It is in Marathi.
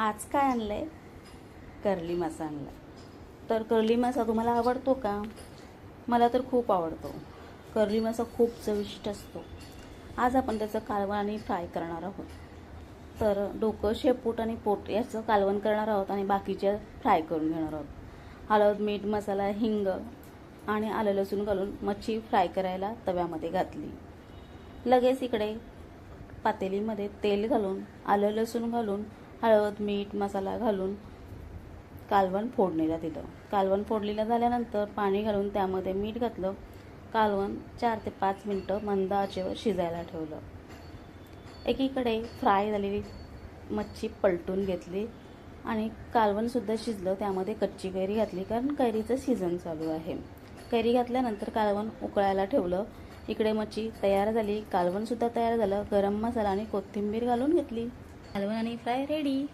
आज काय आणलं आहे कर्ली मासा आणला तर कर्ली मासा तुम्हाला आवडतो का? मला तर खूप आवडतो. कर्ली मासा खूप चविष्ट असतो. आज आपण त्याचं कालवण आणि फ्राय करणार आहोत. तर डोकं शेपूट आणि पोट याचं कालवण करणार आहोत आणि बाकीचे फ्राय करून घेणार आहोत. हळद मीठ मसाला हिंग आणि आलं लसूण घालून मच्छी फ्राय करायला तव्यामध्ये घातली. लगेच इकडे पातेलीमध्ये तेल घालून आलं लसूण घालून हळद मीठ मसाला घालून कालवण फोडणीला दिलं. कालवण फोडणीला झाल्यानंतर पाणी घालून त्यामध्ये मीठ घातलं. कालवण चार ते पाच मिनटं मंद आचेवर शिजायला ठेवलं. एकीकडे फ्राय झालेली मच्छी पलटून घेतली आणि कालवणसुद्धा शिजलं. त्यामध्ये कच्ची कैरी घातली कारण कैरीचं सीझन चालू आहे. कैरी घातल्यानंतर कालवण उकळायला ठेवलं. इकडे मच्छी तयार झाली. कालवणसुद्धा तयार झालं. गरम मसाला आणि कोथिंबीर घालून घेतली. कालवण आणि फ्राय रेडी